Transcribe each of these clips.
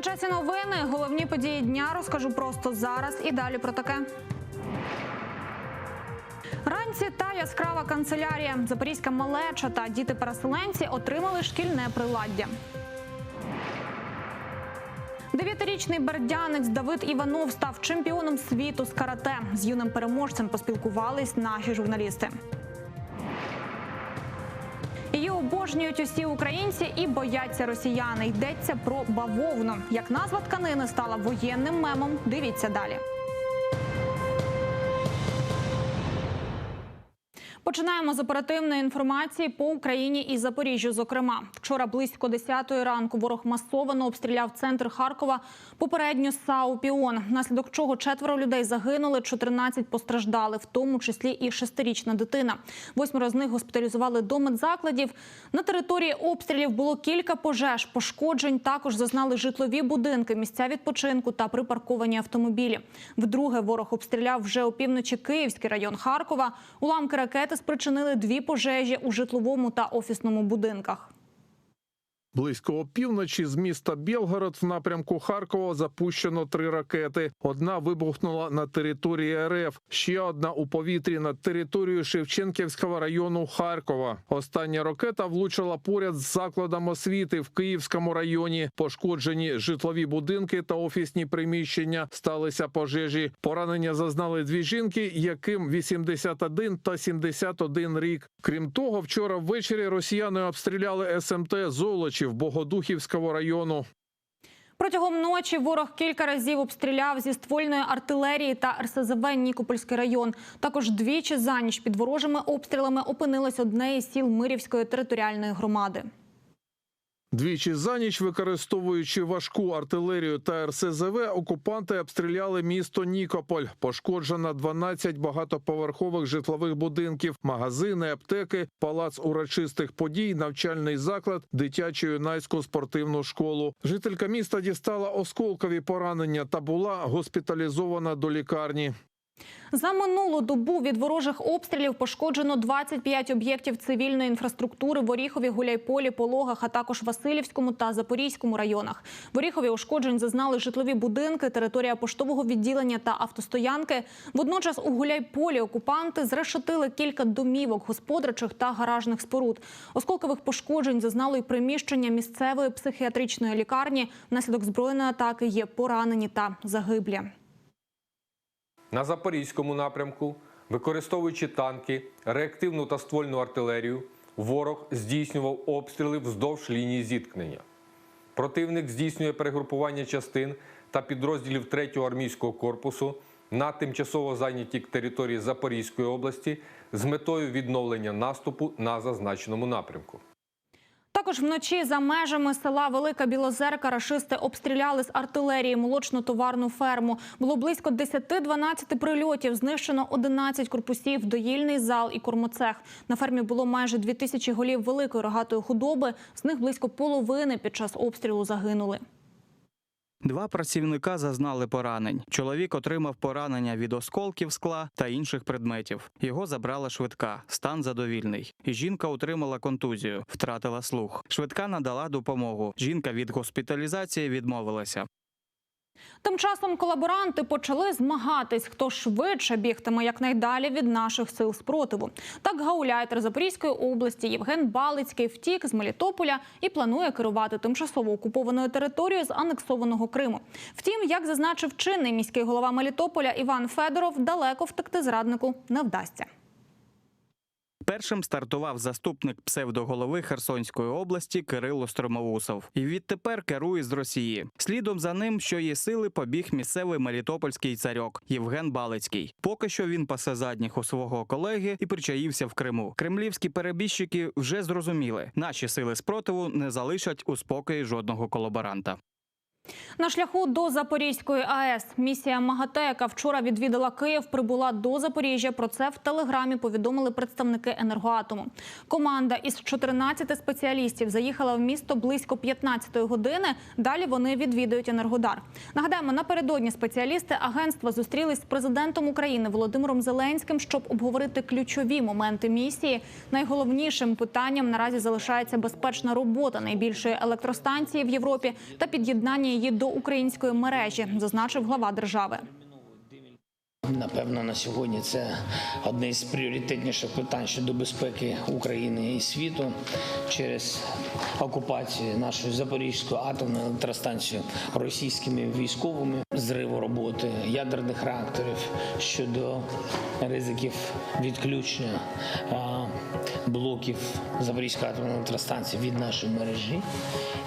На часі новини головні події дня розкажу просто зараз і далі про таке. Ранці та яскрава канцелярія. Запорізька малеча та діти-переселенці отримали шкільне приладдя. Дев'ятирічний бердянець Давид Іванов став чемпіоном світу з карате. З юним переможцем поспілкувались наші журналісти. Її обожнюють усі українці і бояться росіяни. Йдеться про бавовну. Як назва тканини стала воєнним мемом, дивіться далі. Починаємо з оперативної інформації по Україні і Запоріжжю. Зокрема, вчора близько 10-ї ранку ворог масовано обстріляв центр Харкова. Попередньо САУ «Піон», внаслідок чого четверо людей загинули, 14 постраждали, в тому числі і шестирічна дитина. Восьмеро з них госпіталізували до медзакладів. На території обстрілів було кілька пожеж, пошкоджень. Також зазнали житлові будинки, місця відпочинку та припарковані автомобілі. Вдруге ворог обстріляв вже опівночі Київський район Харкова. Уламки ракети спричинили дві пожежі у житловому та офісному будинках. Близько опівночі з міста Білгород в напрямку Харкова запущено три ракети. Одна вибухнула на території РФ, ще одна у повітрі над територією Шевченківського району Харкова. Остання ракета влучила поряд з закладом освіти в Київському районі. Пошкоджені житлові будинки та офісні приміщення. Сталися пожежі. Поранення зазнали дві жінки, яким 81 та 71 рік. Крім того, вчора ввечері росіяни обстріляли СМТ Золочів Богодухівського району. Протягом ночі ворог кілька разів обстріляв зі ствольної артилерії та РСЗВ Нікопольський район. Також двічі за ніч під ворожими обстрілами опинилось одне із сіл Мирівської територіальної громади. Двічі за ніч, використовуючи важку артилерію та РСЗВ, окупанти обстріляли місто Нікополь. Пошкоджено 12 багатоповерхових житлових будинків, магазини, аптеки, палац урочистих подій, навчальний заклад, дитячу юнацьку спортивну школу. Жителька міста дістала осколкові поранення та була госпіталізована до лікарні. За минулу добу від ворожих обстрілів пошкоджено 25 об'єктів цивільної інфраструктури в Оріхові, Гуляйполі, Пологах, а також Васильівському та Запорізькому районах. В Оріхові ушкоджень зазнали житлові будинки, територія поштового відділення та автостоянки. Водночас у Гуляйполі окупанти зрешетили кілька домівок, господарчих та гаражних споруд. Осколкових пошкоджень зазнало й приміщення місцевої психіатричної лікарні. Внаслідок збройної атаки є поранені та загиблі. На запорізькому напрямку, використовуючи танки, реактивну та ствольну артилерію, ворог здійснював обстріли вздовж лінії зіткнення. Противник здійснює перегрупування частин та підрозділів 3-го армійського корпусу на тимчасово зайнятій території Запорізької області з метою відновлення наступу на зазначеному напрямку. Також вночі за межами села Велика Білозерка рашисти обстріляли з артилерії молочно-товарну ферму. Було близько 10-12 прильотів. Знищено 11 корпусів, доїльний зал і кормоцех. На фермі було майже 2 тисячі голів великої рогатої худоби. З них близько половини під час обстрілу загинули. Два працівника зазнали поранень. Чоловік отримав поранення від осколків скла та інших предметів. Його забрала швидка, стан задовільний. І жінка отримала контузію, втратила слух. Швидка надала допомогу. Жінка від госпіталізації відмовилася. Тим часом колаборанти почали змагатись, хто швидше бігтиме якнайдалі від наших сил спротиву. Так гауляйтер Запорізької області Євген Балицький втік з Мелітополя і планує керувати тимчасово окупованою територією з анексованого Криму. Втім, як зазначив чинний міський голова Мелітополя Іван Федоров, далеко втекти зраднику не вдасться. Першим стартував заступник псевдоголови Херсонської області Кирило Стромоусов. І відтепер керує з Росії. Слідом за ним, що є сили, побіг місцевий мелітопольський царьок Євген Балицький. Поки що він пасе задніх у свого колеги і причаївся в Криму. Кремлівські перебіжчики вже зрозуміли, наші сили спротиву не залишать у спокої жодного колаборанта. На шляху до Запорізької АЕС місія МАГАТЕ, яка вчора відвідала Київ, прибула до Запоріжжя. Про це в телеграмі повідомили представники енергоатому. Команда із 14 спеціалістів заїхала в місто близько 15-ї години. Далі вони відвідують енергодар. Нагадаємо, напередодні спеціалісти агентства зустрілись з президентом України Володимиром Зеленським, щоб обговорити ключові моменти місії. Найголовнішим питанням наразі залишається безпечна робота найбільшої електростанції в Європі та під'єднання її до української мережі, зазначив глава держави. Напевно, на сьогодні це одне з пріоритетніших питань щодо безпеки України і світу через окупацію нашої Запорізької атомної електростанції російськими військовими, зриву роботи ядерних реакторів щодо ризиків відключення блоків Запорізької атомної електростанції від нашої мережі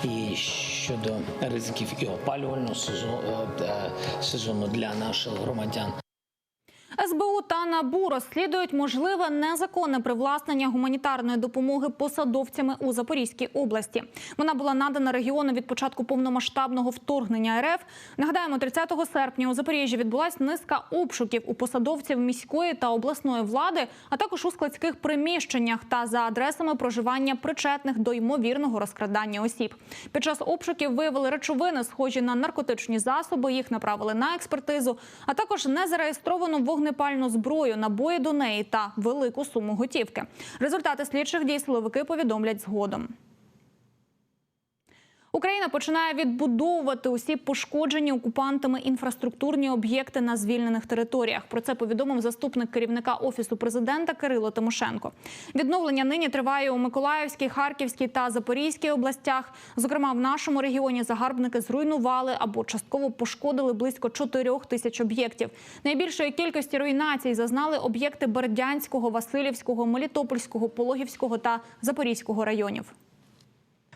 і щодо ризиків і опалювального сезону, е, для наших громадян. СБУ та НАБУ розслідують можливе незаконне привласнення гуманітарної допомоги посадовцями у Запорізькій області. Вона була надана регіону від початку повномасштабного вторгнення РФ. Нагадаємо, 30 серпня у Запоріжжі відбулась низка обшуків у посадовців міської та обласної влади, а також у складських приміщеннях та за адресами проживання причетних до ймовірного розкрадання осіб. Під час обшуків виявили речовини, схожі на наркотичні засоби. Їх направили на експертизу, а також незареєстровану вогнепальну зброю, набої до неї та велику суму готівки. Результати слідчих дій силовики повідомлять згодом. Україна починає відбудовувати усі пошкоджені окупантами інфраструктурні об'єкти на звільнених територіях. Про це повідомив заступник керівника офісу президента Кирило Тимошенко. Відновлення нині триває у Миколаївській, Харківській та Запорізькій областях. Зокрема, в нашому регіоні загарбники зруйнували або частково пошкодили близько 4 тисяч об'єктів. Найбільшої кількості руйнацій зазнали об'єкти Бердянського, Васильівського, Мелітопольського, Пологівського та Запорізького районів.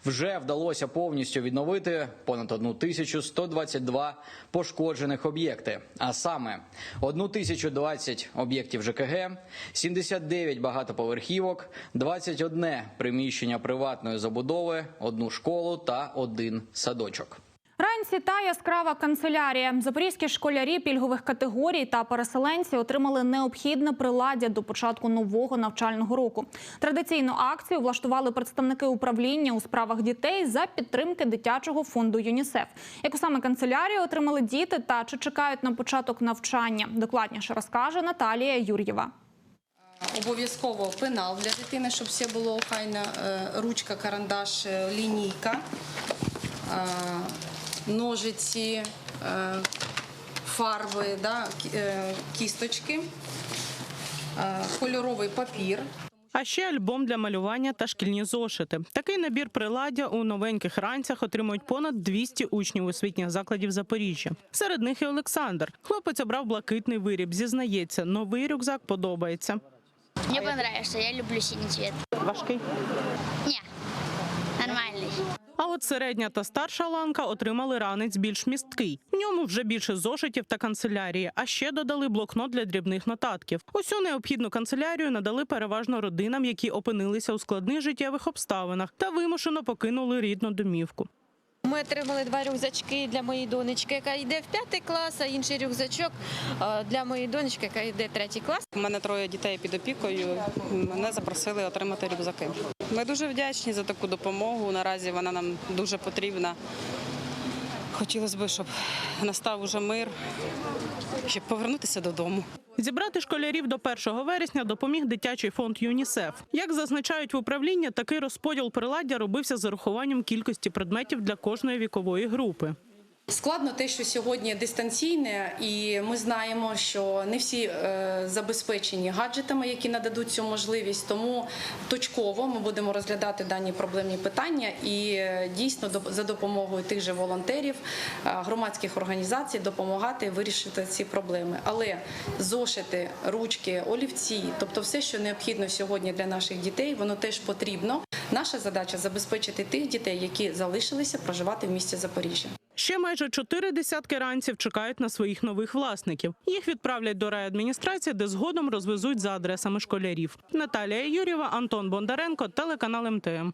Вже вдалося повністю відновити понад 1122 пошкоджених об'єкти, а саме 1020 об'єктів ЖКГ, 79 багатоповерхівок, 21 приміщення приватної забудови, одну школу та один садочок. Ранці та яскрава канцелярія. Запорізькі школярі пільгових категорій та переселенці отримали необхідне приладдя до початку нового навчального року. Традиційну акцію влаштували представники управління у справах дітей за підтримки дитячого фонду ЮНІСЕФ. Яку саме канцелярію отримали діти та чи чекають на початок навчання? Докладніше розкаже Наталія Юр'єва. Обов'язково пенал для дитини, щоб все було охайно, е, ручка, карандаш, е, лінійка, е, ножиці, е, фарби, да, е, кісточки, е, кольоровий папір. А ще альбом для малювання та шкільні зошити. Такий набір приладдя у новеньких ранцях отримують понад 200 учнів освітніх закладів Запоріжжя. Серед них і Олександр. Хлопець обрав блакитний виріб. Зізнається, новий рюкзак подобається. Мне понравился, я люблю синий цвет. Важкий. Не, нормальный. А от середня та старша ланка отримали ранець більш місткий. В ньому вже більше зошитів та канцелярії, а ще додали блокнот для дрібних нотатків. Усю необхідну канцелярію надали переважно родинам, які опинилися у складних життєвих обставинах та вимушено покинули рідну домівку. Ми отримали два рюкзачки для моєї донечки, яка йде в п'ятий клас, а інший рюкзачок е, для моєї донечки, яка йде в третій клас. У мене троє дітей під опікою. Мене запросили отримати рюкзаки. Ми дуже вдячні за таку допомогу. Наразі вона нам дуже потрібна. Хотілося б, щоб настав уже мир, щоб повернутися додому. Зібрати школярів до 1 вересня допоміг дитячий фонд ЮНІСЕФ. Як зазначають в управлінні, такий розподіл приладдя робився з урахуванням кількості предметів для кожної вікової групи. Складно те, що сьогодні дистанційне, і ми знаємо, що не всі е, забезпечені гаджетами, які нададуть цю можливість. Тому точково ми будемо розглядати дані проблемні питання і е, дійсно до- за допомогою тих же волонтерів, е, громадських організацій допомагати вирішити ці проблеми. Але зошити, ручки, олівці, тобто все, що необхідно сьогодні для наших дітей, воно теж потрібно. Наша задача забезпечити тих дітей, які залишилися проживати в місті Запоріжжя. Ще майже чотири десятки ранців чекають на своїх нових власників. Їх відправлять до райадміністрації, де згодом розвезуть за адресами школярів. Наталія Юрєва, Антон Бондаренко, телеканал МТМ.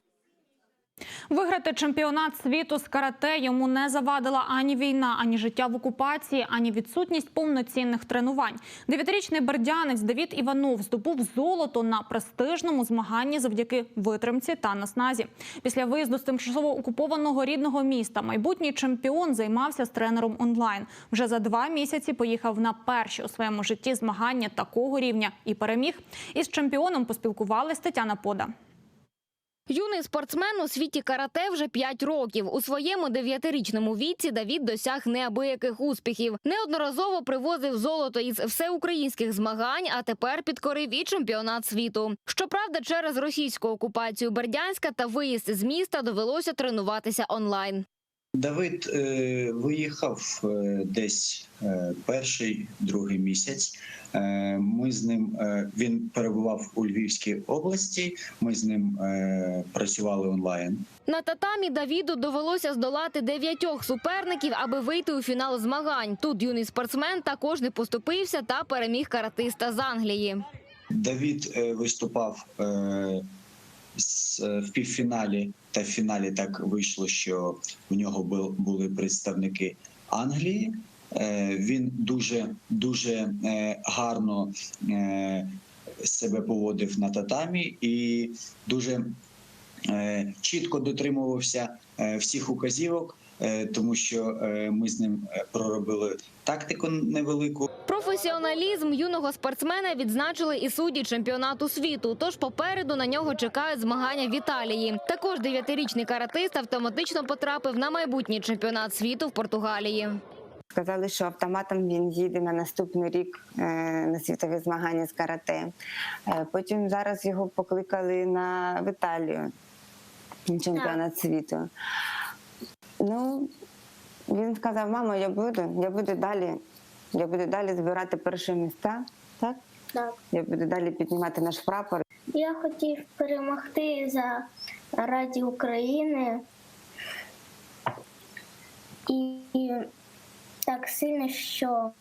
Виграти чемпіонат світу з карате йому не завадила ані війна, ані життя в окупації, ані відсутність повноцінних тренувань. Дев'ятирічний бердянець Давід Іванов здобув золото на престижному змаганні завдяки витримці та насназі. Після виїзду з тимчасово окупованого рідного міста майбутній чемпіон займався з тренером онлайн. Вже за два місяці поїхав на перші у своєму житті змагання такого рівня і переміг. Із чемпіоном поспілкувалась Тетяна Пода. Юний спортсмен у світі карате вже 5 років. У своєму дев'ятирічному віці Давід досяг неабияких успіхів. Неодноразово привозив золото із всеукраїнських змагань, а тепер підкорив і чемпіонат світу. Щоправда, через російську окупацію Бердянська та виїзд з міста довелося тренуватися онлайн. Давид е, виїхав е, десь е, перший другий місяць. Е, ми з ним е, він перебував у Львівській області. Ми з ним е, працювали онлайн. На татамі Давіду довелося здолати дев'ятьох суперників, аби вийти у фінал змагань. Тут юний спортсмен також не поступився та переміг каратиста з Англії. Давід е, виступав е, е, в півфіналі, та в фіналі так вийшло, що в нього бу- були представники Англії. Е, він дуже дуже е, гарно е, себе поводив на татамі і дуже е, чітко дотримувався е, всіх указівок, е, тому що е, ми з ним е, проробили тактику невелику. Професіоналізм юного спортсмена відзначили і судді чемпіонату світу. Тож попереду на нього чекають змагання в Італії. Також дев'ятирічний каратист автоматично потрапив на майбутній чемпіонат світу в Португалії. Сказали, що автоматом він їде на наступний рік е, на світові змагання з карате. Е, Потім зараз його покликали на в Італію чемпіонат світу. Ну, він сказав: мамо, я буду, я буду далі. Я буду далі збирати перші місця. Так? Так. Я буду далі піднімати наш прапор. Я хотів перемогти за раді України і, і так сильно, що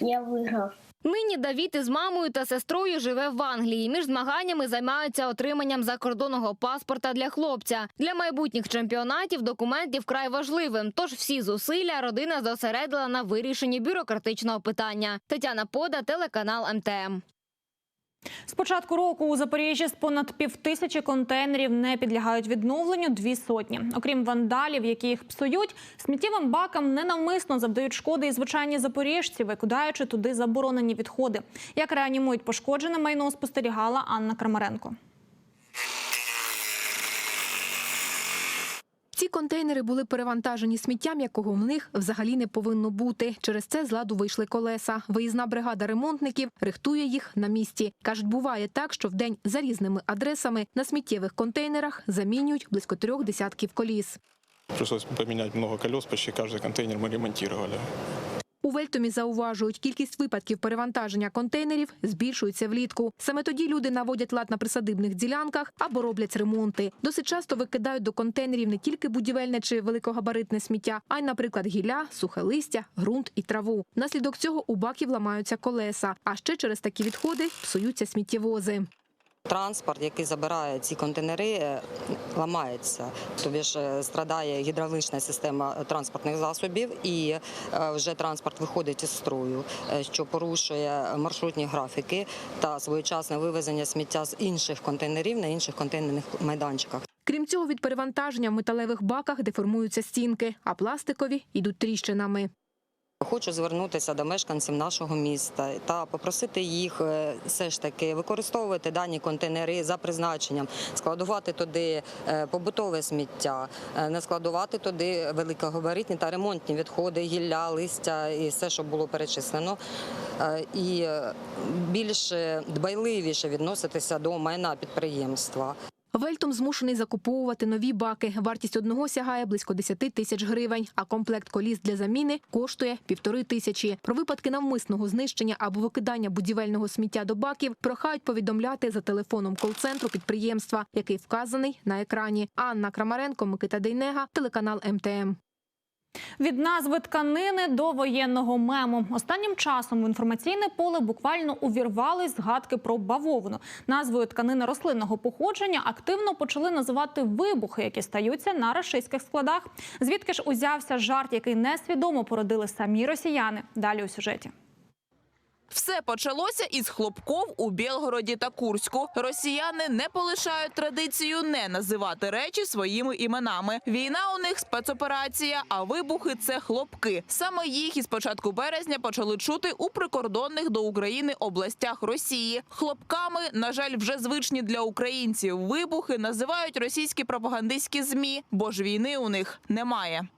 я виграв. Нині Давід із мамою та сестрою живе в Англії. Між змаганнями займаються отриманням закордонного паспорта для хлопця. Для майбутніх чемпіонатів документів вкрай важливим. Тож всі зусилля родина зосередила на вирішенні бюрократичного питання. Тетяна Пода, телеканал МТМ. З початку року у Запоріжжі з понад півтисячі контейнерів не підлягають відновленню дві сотні. Окрім вандалів, які їх псують, сміттєвим бакам ненавмисно завдають шкоди і звичайні запоріжці, викидаючи туди заборонені відходи. Як реанімують пошкоджене майно, спостерігала Анна Крамаренко. Ці контейнери були перевантажені сміттям, якого в них взагалі не повинно бути. Через це з ладу вийшли колеса. Виїзна бригада ремонтників рихтує їх на місці. Кажуть, буває так, що в день за різними адресами на сміттєвих контейнерах замінюють близько трьох десятків коліс. Пришлось поменять много колес, почти каждый контейнер мы ремонтировали. Вельтомі зауважують, кількість випадків перевантаження контейнерів збільшується влітку. Саме тоді люди наводять лад на присадибних ділянках або роблять ремонти. Досить часто викидають до контейнерів не тільки будівельне чи великогабаритне сміття, а й, наприклад, гілля, сухе листя, ґрунт і траву. Внаслідок цього у баків ламаються колеса, а ще через такі відходи псуються сміттєвози. Транспорт, який забирає ці контейнери, е, ламається. Тобі ж е, страдає гідравлічна система транспортних засобів, і е, вже транспорт виходить із строю, е, що порушує маршрутні графіки та своєчасне вивезення сміття з інших контейнерів на інших контейнерних майданчиках. Крім цього, від перевантаження в металевих баках деформуються стінки, а пластикові йдуть тріщинами. Хочу звернутися до мешканців нашого міста та попросити їх е, все ж таки використовувати дані контейнери за призначенням, складувати туди е, побутове сміття, е, не складувати туди великогабаритні та ремонтні відходи, гілля, листя і все, що було перечислено. І більш дбайливіше відноситися до майна підприємства. Вельтом змушений закуповувати нові баки. Вартість одного сягає близько 10 тисяч гривень, а комплект коліс для заміни коштує півтори тисячі. Про випадки навмисного знищення або викидання будівельного сміття до баків прохають повідомляти за телефоном кол-центру підприємства, який вказаний на екрані. Анна Крамаренко, Микита Дейнега, телеканал МТМ. Від назви тканини до воєнного мему. Останнім часом в інформаційне поле буквально увірвались згадки про бавовну. Назвою тканини рослинного походження активно почали називати вибухи, які стаються на рашистських складах. Звідки ж узявся жарт, який несвідомо породили самі росіяни? Далі у сюжеті. Все почалося із хлопков у Білгороді та Курську. Росіяни не полишають традицію не називати речі своїми іменами. Війна у них спецоперація, а вибухи це хлопки. Саме їх із початку березня почали чути у прикордонних до України областях Росії. Хлопками, на жаль, вже звичні для українців. Вибухи називають російські пропагандистські змі, бо ж війни у них немає.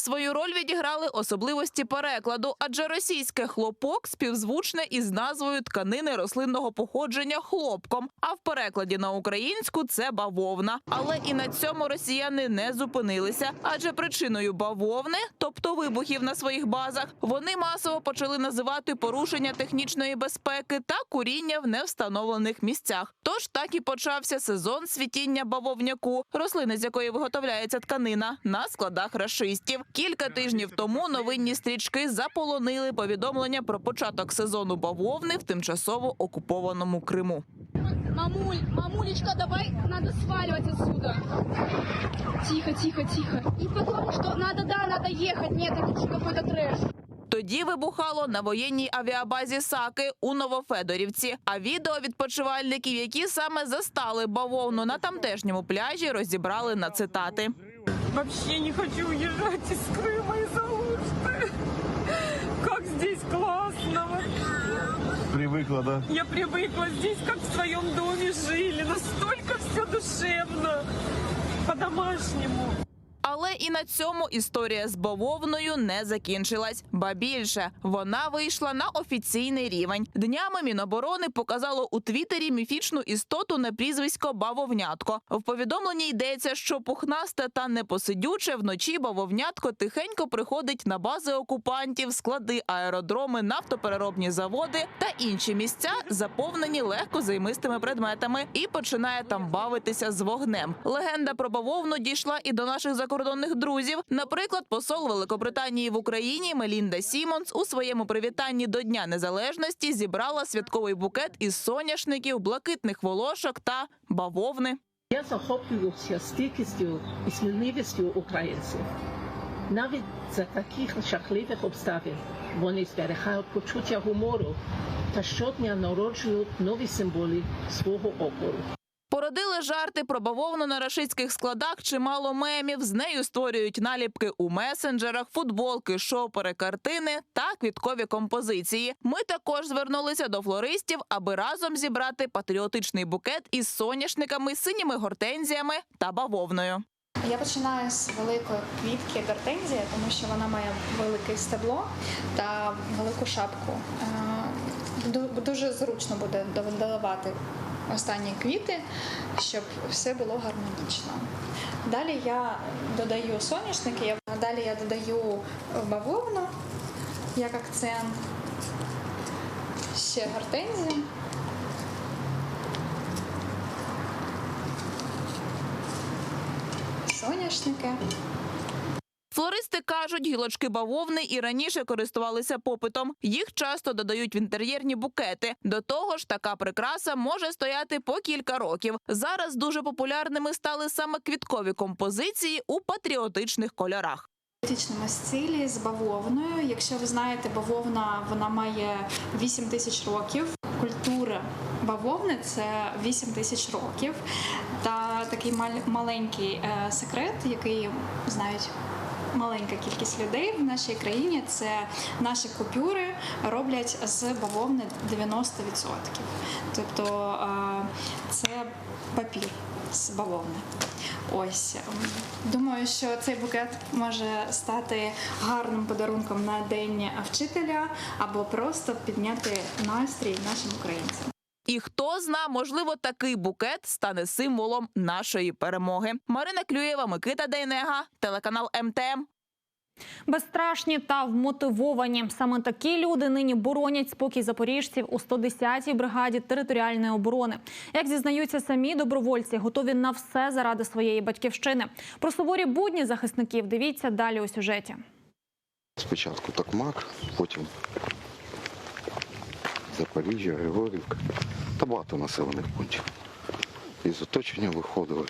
Свою роль відіграли особливості перекладу, адже російське хлопок співзвучне із назвою тканини рослинного походження хлопком. А в перекладі на українську це бавовна. Але і на цьому росіяни не зупинилися, адже причиною бавовни, тобто вибухів на своїх базах, вони масово почали називати порушення технічної безпеки та куріння в невстановлених місцях. Тож так і почався сезон світіння бавовняку, рослини з якої виготовляється тканина, на складах рашистів. Кілька тижнів тому новинні стрічки заполонили повідомлення про початок сезону бавовни в тимчасово окупованому Криму. Мамуль, мамулечка, давай, надо сваливать отсюда. Тихо, тихо, тихо. И потому что надо, да, надо ехать. Нет, это уже какой-то трэш. Тоді вибухало на воєнній авіабазі Саки у Новофедорівці. А відео відпочивальників, які саме застали бавовну на тамтешньому пляжі, розібрали на цитати. Вообще не хочу уезжать из Крыма из-за Алушты. Как здесь классно вообще. Привыкла, да? Я привыкла здесь, как в своем доме жили. Настолько все душевно. По-домашнему. Але і на цьому історія з бавовною не закінчилась. Ба більше вона вийшла на офіційний рівень. Днями Міноборони показало у Твіттері міфічну істоту на прізвисько Бавовнятко. В повідомленні йдеться, що пухнасте та непосидюче вночі бавовнятко тихенько приходить на бази окупантів, склади, аеродроми, нафтопереробні заводи та інші місця, заповнені легко займистими предметами, і починає там бавитися з вогнем. Легенда про бавовну дійшла і до наших закордонних друзів. Наприклад, посол Великобританії в Україні Мелінда Сімонс у своєму привітанні до Дня Незалежності зібрала святковий букет із соняшників, блакитних волошок та бавовни. Я захоплююся стійкістю і сміливістю українців. Навіть за таких жахливих обставин вони зберігають почуття гумору та щодня народжують нові символи свого опору. Породили жарти про бавовну на рашистських складах чимало мемів. З нею створюють наліпки у месенджерах, футболки, шопери, картини та квіткові композиції. Ми також звернулися до флористів, аби разом зібрати патріотичний букет із соняшниками, синіми гортензіями та бавовною. Я починаю з великої квітки гортензія, тому що вона має велике стебло та велику шапку. Е, Дуже зручно буде доливати останні квіти, щоб все було гармонічно. Далі я додаю соняшники, далі я додаю бавовну як акцент, ще гортензію. Соняшники. Флористи кажуть, гілочки бавовни і раніше користувалися попитом. Їх часто додають в інтер'єрні букети. До того ж, така прикраса може стояти по кілька років. Зараз дуже популярними стали саме квіткові композиції у патріотичних кольорах. політичному стилі з бавовною. Якщо ви знаєте, бавовна вона має 8 тисяч років. Культура бавовни це 8 тисяч років. Та такий мал- маленький е, секрет, який знають. Маленька кількість людей в нашій країні це наші купюри роблять з бавовни 90%. Тобто е, це папір з бавовни. Ось думаю, що цей букет може стати гарним подарунком на день вчителя або просто підняти настрій нашим українцям. І хто зна, можливо, такий букет стане символом нашої перемоги. Марина Клюєва, Микита Дейнега, телеканал МТМ. Безстрашні та вмотивовані. Саме такі люди нині боронять спокій запоріжців у 110-й бригаді територіальної оборони. Як зізнаються самі добровольці, готові на все заради своєї батьківщини. Про суворі будні захисників дивіться далі у сюжеті. Спочатку Токмак, потім Запоріжжя, Григорівка та багато населених пунктів. Із оточення виходили.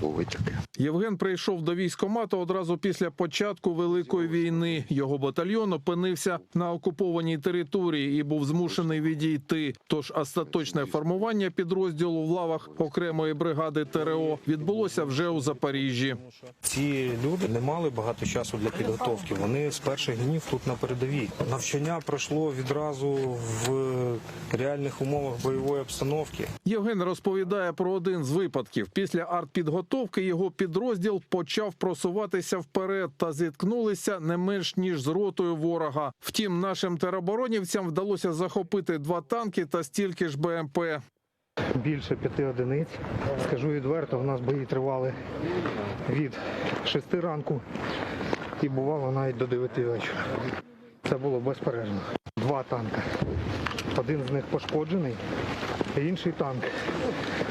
Були таке. Євген прийшов до військкомату одразу після початку великої війни. Його батальйон опинився на окупованій території і був змушений відійти. Тож остаточне формування підрозділу в лавах окремої бригади ТРО відбулося вже у Запоріжжі. Ці люди не мали багато часу для підготовки. Вони з перших днів тут на передовій. Навчання пройшло відразу в реальних умовах бойової обстановки. Євген розповідає про один з випадків. Після артпідготовки його підрозділ почав просуватися вперед та зіткнулися не менш ніж з ротою ворога. Втім, нашим тероборонівцям вдалося захопити два танки та стільки ж БМП. Більше п'яти одиниць. Скажу відверто, в нас бої тривали від шести ранку і бувало навіть до дев'яти вечора. Це було безперервно. Два танка. Один з них пошкоджений, інший танк.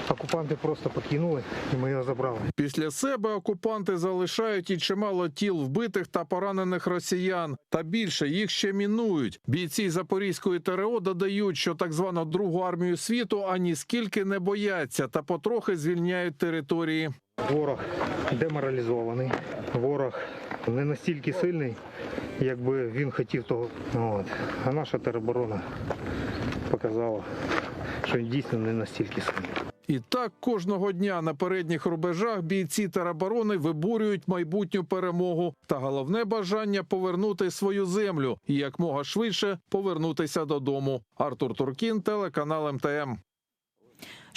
Окупанти просто покинули і ми його забрали. Після себе окупанти залишають і чимало тіл вбитих та поранених росіян. Та більше їх ще мінують. Бійці Запорізької ТРО додають, що так звану другу армію світу ані скільки не бояться та потрохи звільняють території. Ворог деморалізований. Ворог не настільки сильний, якби він хотів того. От. А наша тероборона показала, що він дійсно не настільки сильний. І так кожного дня на передніх рубежах бійці тероборони виборюють майбутню перемогу та головне бажання повернути свою землю і якмога швидше повернутися додому. Артур Туркін, телеканал МТМ.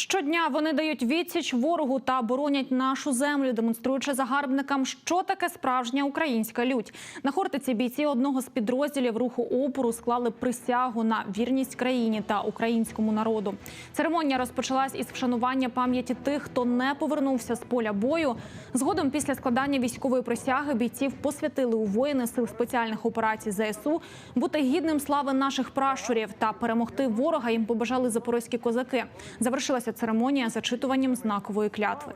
Щодня вони дають відсіч ворогу та боронять нашу землю, демонструючи загарбникам, що таке справжня українська лють. На Хортиці бійці одного з підрозділів руху опору склали присягу на вірність країні та українському народу. Церемонія розпочалась із вшанування пам'яті тих, хто не повернувся з поля бою. Згодом, після складання військової присяги, бійців посвятили у воїни сил спеціальних операцій ЗСУ бути гідним слави наших пращурів та перемогти ворога. Їм побажали запорозькі козаки. Завершилася церемонія зачитуванням знакової клятви.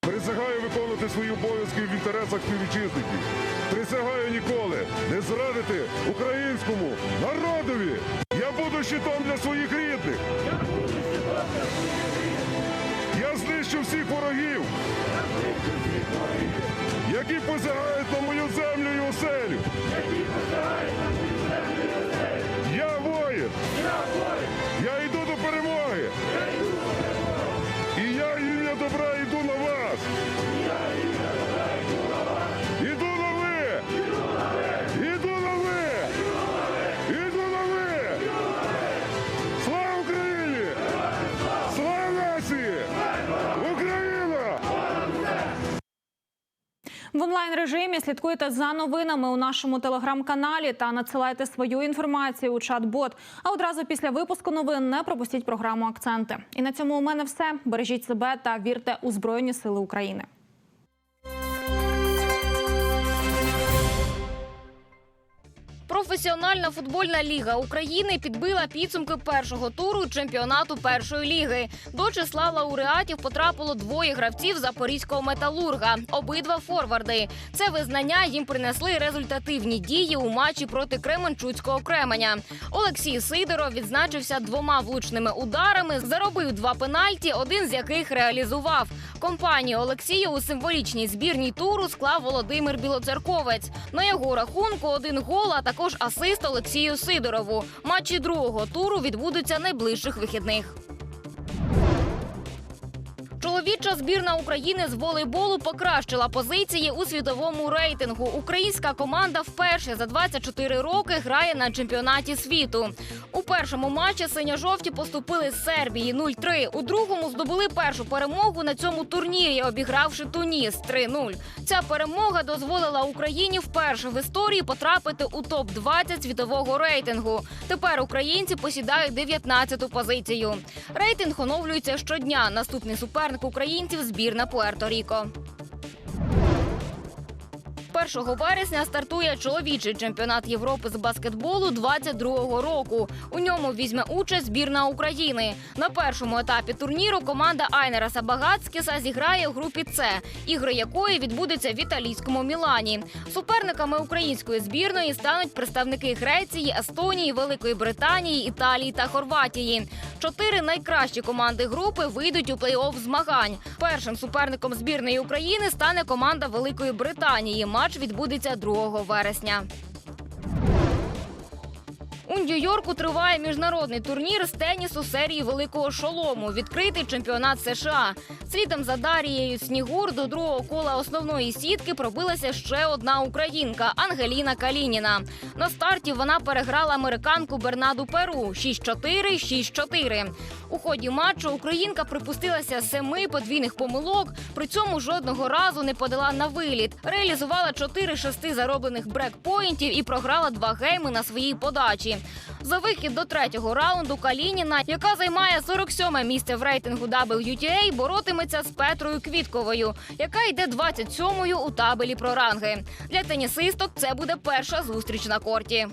Присягаю виконувати свої обов'язки в інтересах співвітчизників. Присягаю ніколи не зрадити українському народові. Я буду щитом для своїх рідних. Я знищу всіх ворогів, які посягають на мою землю і оселю. Я воїн. Я до перемоги. І я ім'я добра В онлайн режимі слідкуйте за новинами у нашому телеграм-каналі та надсилайте свою інформацію у чат-бот. А одразу після випуску новин не пропустіть програму Акценти. І на цьому у мене все. Бережіть себе та вірте у Збройні Сили України. Професіональна футбольна ліга України підбила підсумки першого туру чемпіонату першої ліги. До числа лауреатів потрапило двоє гравців запорізького металурга. Обидва форварди. Це визнання їм принесли результативні дії у матчі проти Кременчуцького Кременя. Олексій Сидоров відзначився двома влучними ударами, заробив два пенальті, один з яких реалізував. Компанію Олексія у символічній збірній туру склав Володимир Білоцерковець. На його рахунку один гол, а також асист Олексію Сидорову. Матчі другого туру відбудуться найближчих вихідних. Чоловіча збірна України з волейболу покращила позиції у світовому рейтингу. Українська команда вперше за 24 роки грає на чемпіонаті світу. У першому матчі синьо-жовті поступили з Сербії 0-3. У другому здобули першу перемогу на цьому турнірі, обігравши Туніс 3-0. Ця перемога дозволила Україні вперше в історії потрапити у топ 20 світового рейтингу. Тепер українці посідають 19-ту позицію. Рейтинг оновлюється щодня. Наступний суперник українців збірна Пуерто-Ріко. 1 вересня стартує чоловічий чемпіонат Європи з баскетболу 22-го року. У ньому візьме участь збірна України. На першому етапі турніру команда Айнера Сабагацькіса зіграє у групі С, ігри якої відбудуться в італійському Мілані. Суперниками української збірної стануть представники Греції, Естонії, Великої Британії, Італії та Хорватії. Чотири найкращі команди групи вийдуть у плей-офф змагань. Першим суперником збірної України стане команда Великої Британії. Матч відбудеться 2 вересня. У Нью-Йорку триває міжнародний турнір з тенісу серії Великого Шолому. Відкритий чемпіонат США. Слідом за Дарією Снігур до другого кола основної сітки пробилася ще одна українка Ангеліна Калініна. На старті вона переграла американку Бернаду Перу 6-4, 6-4. У ході матчу українка припустилася семи подвійних помилок. При цьому жодного разу не подала на виліт. Реалізувала 4 з 6 зароблених брекпоінтів і програла два гейми на своїй подачі. За вихід до третього раунду Калініна, яка займає 47-ме місце в рейтингу WTA, боротиметься з Петрою Квітковою, яка йде 27-ю у табелі про ранги. Для тенісисток це буде перша зустріч на корті.